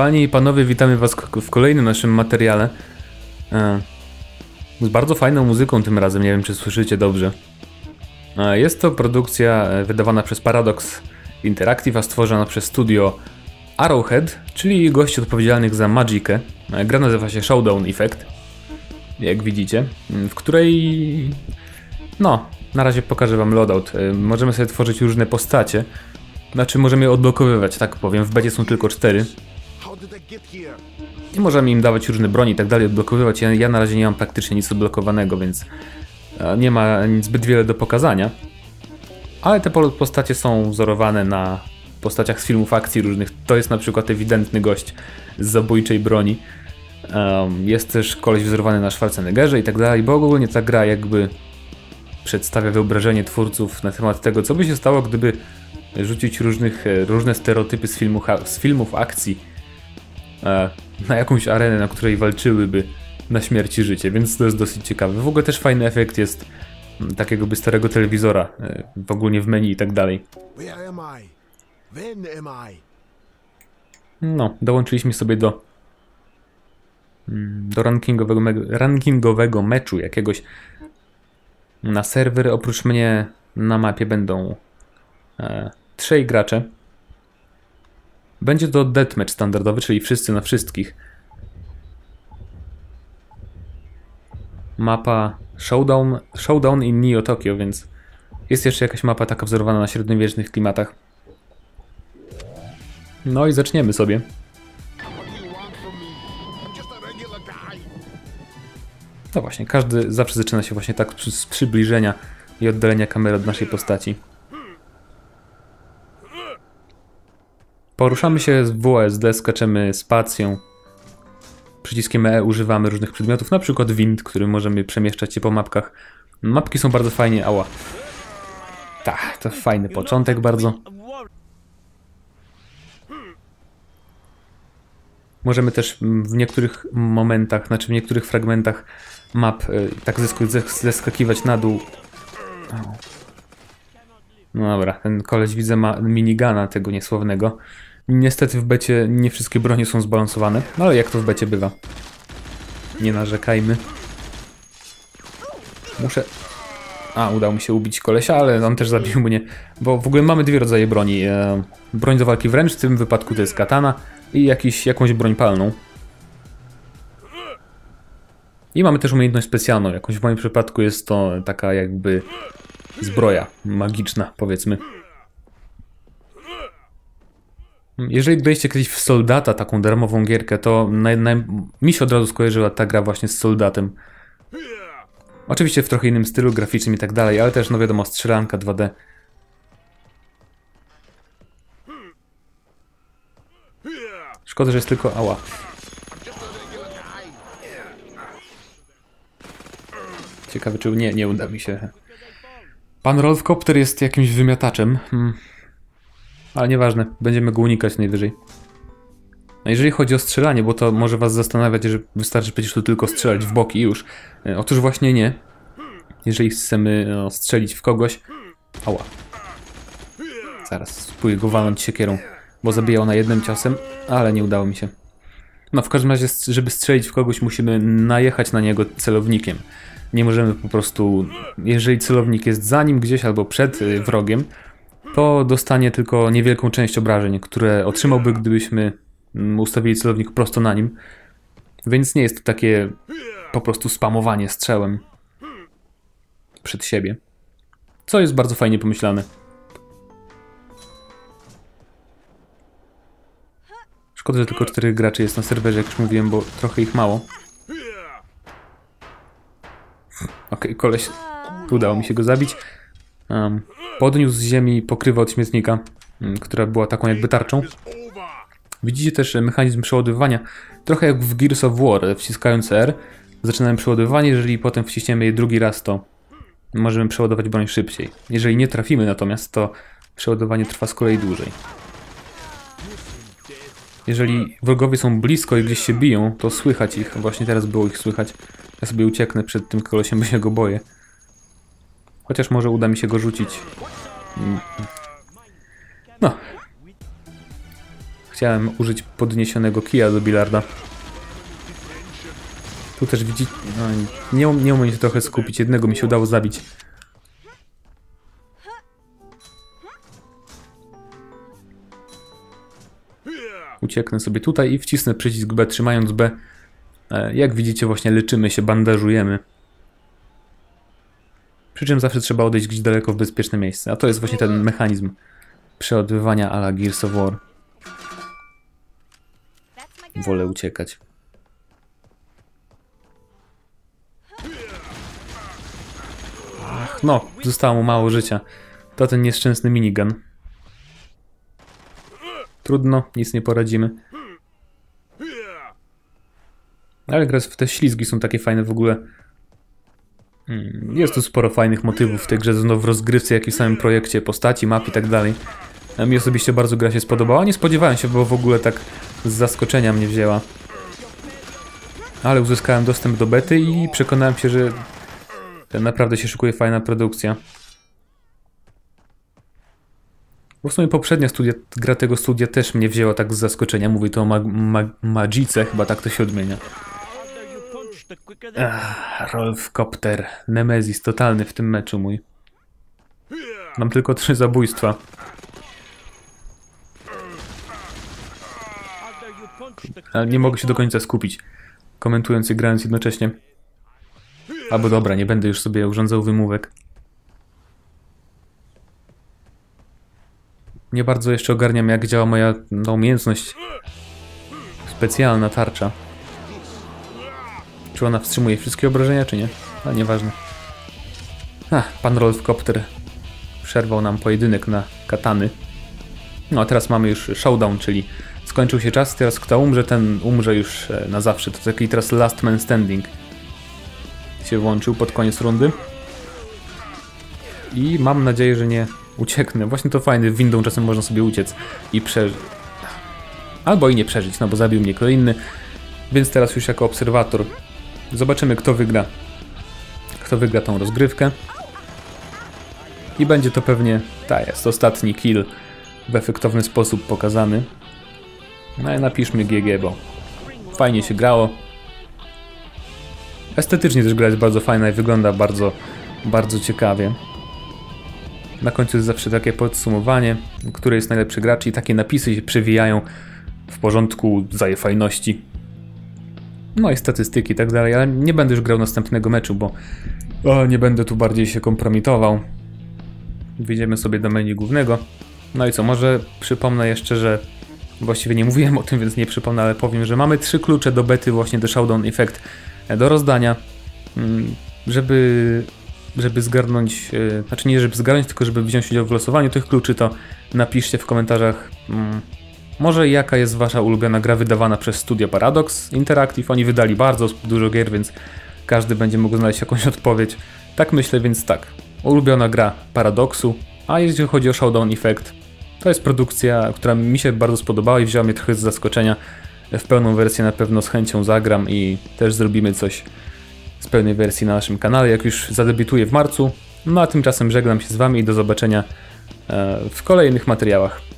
Panie i panowie, witamy was w kolejnym naszym materiale. E, Z bardzo fajną muzyką tym razem, nie wiem czy słyszycie dobrze. E, Jest to produkcja e, wydawana przez Paradox Interactive, a stworzona przez studio Arrowhead, czyli gości odpowiedzialnych za Magicę. Gra nazywa się Showdown Effect, jak widzicie, w której... No, na razie pokażę wam loadout. Możemy sobie tworzyć różne postacie. Znaczy możemy je odblokowywać, tak powiem. W becie są tylko cztery. I możemy im dawać różne broni i tak dalej, odblokowywać. Ja, ja na razie nie mam praktycznie nic odblokowanego, więc e, nie ma zbyt wiele do pokazania. Ale te po- postacie są wzorowane na postaciach z filmów akcji różnych. To jest na przykład ewidentny gość z zabójczej broni. Jest też koleś wzorowany na Schwarzeneggerze i tak dalej, bo ogólnie ta gra jakby przedstawia wyobrażenie twórców na temat tego, co by się stało, gdyby rzucić różnych, e, różne stereotypy z, filmu, z filmów akcji na jakąś arenę, na której walczyłyby na śmierć i życie, więc to jest dosyć ciekawe. W ogóle też fajny efekt jest mm, takiego by starego telewizora, e, w ogólnie w menu i tak dalej. No, dołączyliśmy sobie do mm, do rankingowego, rankingowego meczu jakiegoś na serwer. Oprócz mnie na mapie będą e, trzej gracze. Będzie to deathmatch standardowy, czyli wszyscy na wszystkich. Mapa Showdown, Showdown in Neo Tokyo, więc jest jeszcze jakaś mapa taka wzorowana na średniowiecznych klimatach. No i zaczniemy sobie. No właśnie, każdy zawsze zaczyna się właśnie tak z przybliżenia i oddalenia kamery od naszej postaci. Poruszamy się z WSD, skaczemy spacją. Przyciskiem E używamy różnych przedmiotów, na przykład wind, którym możemy przemieszczać się po mapkach. Mapki są bardzo fajnie, ała. Tak, to fajny początek bardzo. Możemy też w niektórych momentach, znaczy w niektórych fragmentach map y, tak zesk- zes- zeskakiwać na dół. No dobra, ten koleś widzę ma minigana tego niesławnego. Niestety w becie nie wszystkie bronie są zbalansowane, no ale jak to w becie bywa. Nie narzekajmy. Muszę... A, udało mi się ubić kolesia, ale on też zabił mnie. Bo w ogóle mamy dwie rodzaje broni. E, broń do walki wręcz, w tym wypadku to jest katana i jakiś, jakąś broń palną. I mamy też umiejętność specjalną. Jakąś w moim przypadku jest to taka jakby zbroja magiczna, powiedzmy. Jeżeli graliście kiedyś w Soldata, taką darmową gierkę, to naj, naj, mi się od razu skojarzyła ta gra właśnie z Soldatem. Oczywiście w trochę innym stylu graficznym i tak dalej, ale też, no wiadomo, strzelanka 2D. Szkoda, że jest tylko ała. Ciekawe, czy nie, nie uda mi się. Pan Rolf Kopter jest jakimś wymiataczem. Hmm. Ale nieważne, będziemy go unikać najwyżej. A jeżeli chodzi o strzelanie, bo to może was zastanawiać, że wystarczy przecież tu tylko strzelać w boki i już. E, Otóż właśnie nie. Jeżeli chcemy no, strzelić w kogoś... Ała. Zaraz spróbuję go walnąć siekierą, bo zabijał na jednym ciosem, ale nie udało mi się. No w każdym razie, żeby strzelić w kogoś, musimy najechać na niego celownikiem. Nie możemy po prostu, jeżeli celownik jest za nim gdzieś albo przed y, wrogiem, to dostanie tylko niewielką część obrażeń, które otrzymałby, gdybyśmy ustawili celownik prosto na nim. Więc nie jest to takie po prostu spamowanie strzałem przed siebie. Co jest bardzo fajnie pomyślane. Szkoda, że tylko czterech graczy jest na serwerze, jak już mówiłem, bo trochę ich mało. Okej, koleś. Udało mi się go zabić. Podniósł z ziemi pokrywę od śmietnika, mm, która była taką jakby tarczą. Widzicie też e, mechanizm przeładowywania, trochę jak w Gears of War, e, wciskając R. Zaczynamy przeładowywanie, jeżeli potem wciśniemy je drugi raz, to możemy przeładować broń szybciej. Jeżeli nie trafimy natomiast, to przeładowanie trwa z kolei dłużej. Jeżeli wrogowie są blisko i gdzieś się biją, to słychać ich. Właśnie teraz było ich słychać. Ja sobie ucieknę przed tym kolosiem, bo się go boję. Chociaż może uda mi się go rzucić. Mm. No. Chciałem użyć podniesionego kija do bilarda. Tu też widzicie... No, nie, um- nie umiem się trochę skupić. Jednego mi się udało zabić. Ucieknę sobie tutaj i wcisnę przycisk B, trzymając B. E, Jak widzicie, właśnie leczymy się, bandażujemy. Przy czym zawsze trzeba odejść gdzieś daleko w bezpieczne miejsce. A to jest właśnie ten mechanizm przeodbywania ala Gears of War. Wolę uciekać. Ach, no, zostało mu mało życia. To ten nieszczęsny minigun. Trudno, nic nie poradzimy. Ale teraz te ślizgi są takie fajne w ogóle. Mm, Jest tu sporo fajnych motywów w tej grze, zarówno w rozgrywce, jak i w samym projekcie, postaci, map i tak dalej. A Mi osobiście bardzo gra się spodobała. Nie spodziewałem się, bo w ogóle tak z zaskoczenia mnie wzięła. Ale uzyskałem dostęp do bety i przekonałem się, że naprawdę się szykuje fajna produkcja. Bo w sumie poprzednia studia, gra tego studia też mnie wzięła tak z zaskoczenia. Mówię to o mag mag Magice, chyba tak to się odmienia. Ach, Rolf Kopter, Nemezis totalny w tym meczu mój. Mam tylko trzy zabójstwa. Ale nie mogę się do końca skupić, komentując i grając jednocześnie. Albo dobra, nie będę już sobie urządzał wymówek. Nie bardzo jeszcze ogarniam, jak działa moja no, umiejętność specjalna tarcza. Czy ona wstrzymuje wszystkie obrażenia, czy nie? Ale nieważne. Ach, pan Rolf Kopter przerwał nam pojedynek na katany. No a teraz mamy już showdown, czyli skończył się czas, teraz kto umrze, ten umrze już e, na zawsze. To taki teraz last man standing się włączył pod koniec rundy. I mam nadzieję, że nie ucieknę. Właśnie to fajne, windą czasem można sobie uciec i przeżyć. Albo i nie przeżyć, no bo zabił mnie inny. Więc teraz już jako obserwator zobaczymy kto wygra. Kto wygra tą rozgrywkę. I będzie to pewnie, ta jest, ostatni kill w efektowny sposób pokazany. No i napiszmy GG, bo fajnie się grało. Estetycznie też gra jest bardzo fajna i wygląda bardzo, bardzo ciekawie. Na końcu jest zawsze takie podsumowanie, który jest najlepszy gracz i takie napisy się przewijają w porządku zaje No i statystyki i tak dalej, ale nie będę już grał następnego meczu, bo o, nie będę tu bardziej się kompromitował. Wyjdziemy sobie do menu głównego. No i co, może przypomnę jeszcze, że właściwie nie mówiłem o tym, więc nie przypomnę, ale powiem, że mamy trzy klucze do bety właśnie The Showdown Effect e, do rozdania, mm, żeby, żeby zgarnąć, e, znaczy nie żeby zgarnąć, tylko żeby wziąć udział w losowaniu tych kluczy, to napiszcie w komentarzach mm, może jaka jest wasza ulubiona gra wydawana przez Studio Paradox Interactive. Oni wydali bardzo dużo gier, więc każdy będzie mógł znaleźć jakąś odpowiedź. Tak myślę, więc tak. Ulubiona gra Paradoxu, a jeśli chodzi o Showdown Effect, to jest produkcja, która mi się bardzo spodobała i wzięła mnie trochę z zaskoczenia. W pełną wersję na pewno z chęcią zagram i też zrobimy coś z pełnej wersji na naszym kanale, jak już zadebiutuję w marcu. No a tymczasem żegnam się z wami i do zobaczenia e, w kolejnych materiałach.